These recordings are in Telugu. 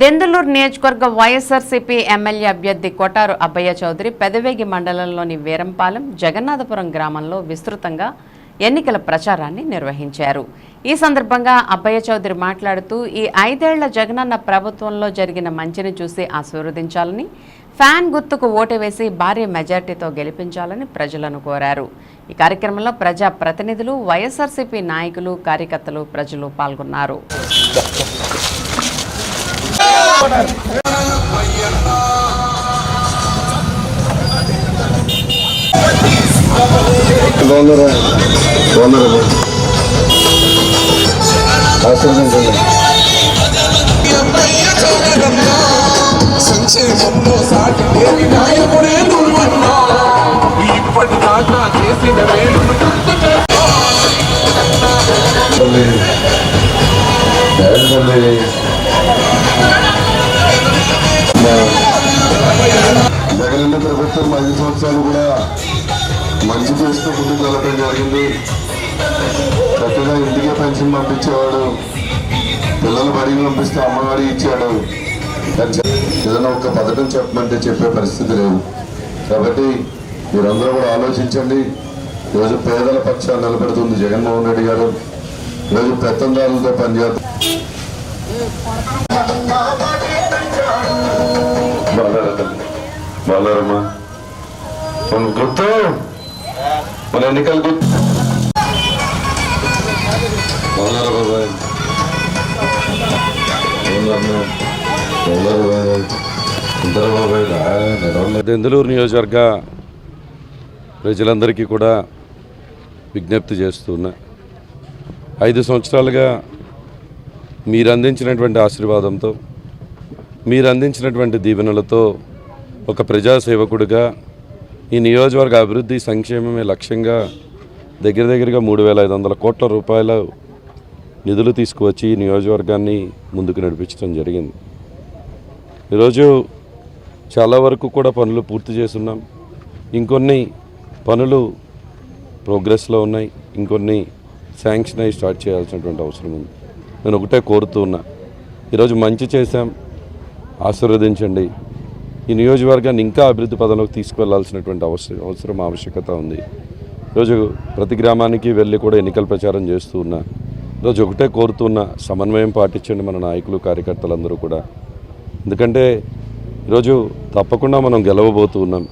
దెందులూరు నియోజకవర్గ వైఎస్ఆర్సీపీ ఎమ్మెల్యే అభ్యర్థి కొటారు అబ్బయ్య చౌదరి పెదవేగి మండలంలోని వీరంపాలెం జగన్నాథపురం గ్రామంలో విస్తృతంగా ఎన్నికల ప్రచారాన్ని నిర్వహించారు. ఈ సందర్భంగా అబ్బయ్య చౌదరి మాట్లాడుతూ ఈ ఐదేళ్ళ జగనన్న ప్రభుత్వంలో జరిగిన మంచిని చూసి ఆశీర్వదించాలని ఫ్యాన్ గుర్తుకు ఓటు వేసి భారీ మెజార్టీతో గెలిపించాలని ప్రజలను కోరారు. ఈ కార్యక్రమంలో ప్రజా ప్రతినిధులు వైఎస్ఆర్సీపీ నాయకులు కార్యకర్తలు ప్రజలు పాల్గొన్నారు. సంక్షేమంలో సాటి లేని నాయకుడే నువ్వన్నా ఇప్పటిదాకా చేసిన జగనన్న ప్రభుత్వం ఐదు సంవత్సరాలు కూడా మంచి చేస్తూ ముందుకు వెళ్ళడం జరిగింది చక్కగా ఇంటికే పెన్షన్ పంపించేవాడు పిల్లలు బడికి పంపిస్తే అమ్మవారి ఇచ్చాడు ఏదైనా ఒక పథకం చెప్పమంటే చెప్పే పరిస్థితి లేదు కాబట్టి మీరందరూ కూడా ఆలోచించండి ఈరోజు పేదల పక్షాన్ని నిలబెడుతుంది జగన్మోహన్ రెడ్డి గారు ఈరోజు పెత్తందారులతో పనిచేస్తారు మన గుర్తు. మన ఎన్నికల గుర్తు. బాగున్నారా బాబాయ్. దెందులూరు నియోజకవర్గ ప్రజలందరికీ కూడా విజ్ఞప్తి చేస్తున్నా. ఐదు సంవత్సరాలుగా మీరు అందించినటువంటి ఆశీర్వాదంతో మీరు అందించినటువంటి దీవెనలతో ఒక ప్రజాసేవకుడిగా ఈ నియోజకవర్గ అభివృద్ధి సంక్షేమమే లక్ష్యంగా దగ్గర దగ్గరగా మూడు వేల ఐదు వందల కోట్ల రూపాయల నిధులు తీసుకువచ్చి ఈ నియోజకవర్గాన్ని ముందుకు నడిపించడం జరిగింది. ఈరోజు చాలా వరకు కూడా పనులు పూర్తి చేస్తున్నాం. ఇంకొన్ని పనులు ప్రోగ్రెస్లో ఉన్నాయి. ఇంకొన్ని శాంక్షన్ అయ్యి స్టార్ట్ చేయాల్సినటువంటి అవసరం ఉంది. నేను ఒకటే కోరుతూ ఉన్నా. ఈరోజు మంచి చేశాం. ఆశీర్వదించండి. ఈ నియోజకవర్గాన్ని ఇంకా అభివృద్ధి పదంలోకి తీసుకువెళ్ళాల్సినటువంటి అవసరం అవసరం ఆవశ్యకత ఉంది. ఈరోజు ప్రతి గ్రామానికి వెళ్ళి కూడా ఎన్నికల ప్రచారం చేస్తూ ఉన్నా ఈరోజు ఒకటే కోరుతున్నా సమన్వయం పాటించండి మన నాయకులు కార్యకర్తలందరూ కూడా. ఎందుకంటే ఈరోజు తప్పకుండా మనం గెలవబోతూ ఉన్నాం.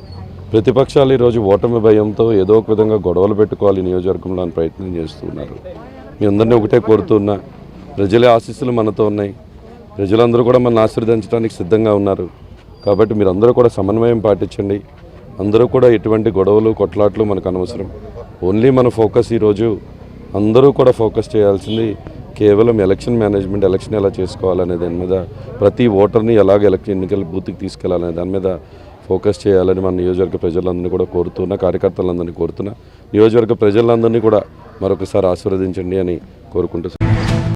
ప్రతిపక్షాలు ఈరోజు ఓటమి భయంతో ఏదో ఒక విధంగా గొడవలు పెట్టుకోవాలి నియోజకవర్గంలో అని ప్రయత్నం చేస్తూ ఉన్నారు. మీ అందరినీ ఒకటే కోరుతున్నా ప్రజల ఆశీస్సులు మనతో ఉన్నాయి. ప్రజలందరూ కూడా మన ఆశీర్వదించడానికి సిద్ధంగా ఉన్నారు. కాబట్టి మీరందరూ కూడా సమన్వయం పాటించండి. అందరూ కూడా ఎటువంటి గొడవలు కొట్లాట్లు మనకు అనవసరం. ఓన్లీ మన ఫోకస్ ఈరోజు అందరూ కూడా ఫోకస్ చేయాల్సింది కేవలం ఎలక్షన్ మేనేజ్మెంట్ ఎలక్షన్ ఎలా చేసుకోవాలనే దాని మీద. ప్రతి ఓటర్ని ఎలాగ ఎలక్షన్ ఎన్నికల బూత్కి తీసుకెళ్ళాలనే దాని మీద ఫోకస్ చేయాలని మన నియోజకవర్గ ప్రజలందరినీ కూడా కోరుతున్నా కార్యకర్తలందరినీ కోరుతున్నా. నియోజకవర్గ ప్రజలందరినీ కూడా మరొకసారి ఆశీర్వదించండి అని కోరుకుంటున్నాను